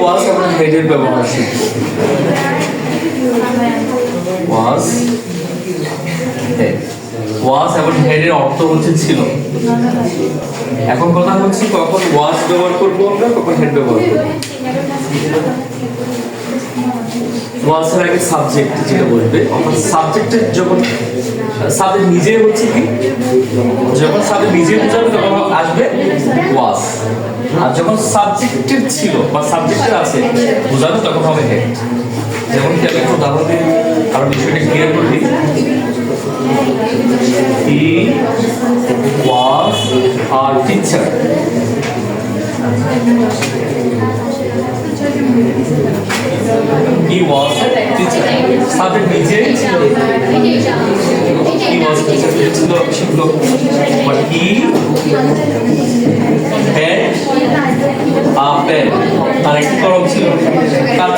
ওয়াজ এবং হেডের ব্যবহার শিখব। ওয়াজ ওয়াজ এবং হেডের অর্থ হচ্ছে ছিল। এখন কথা হচ্ছে কখন ওয়াজ ব্যবহার করব আমরা, কখন হেড ব্যবহার করব। ওয়াজের আগে সাবজেক্ট যেটা বলবে, অর্থাৎ সাবজেক্টের যখন, সাবজেক্ট নিজে হচ্ছে কি? যখন সাবজেক্ট নিজে বোঝাবে, তখন আসবে ওয়াজ। আর যখন সাবজেক্টের ছিল বা সাবজেক্টের আছে বোঝাবে তখন হবে হেড যেমন কি আমি একটু উদাহরণ দিই কারণ বিষয়টা ক্লিয়ার করে দিই he was our teacher he was teacher subject নিজে he was teacher ছিল শিক্ষক but he pen আর একটি কলম ছিল। তার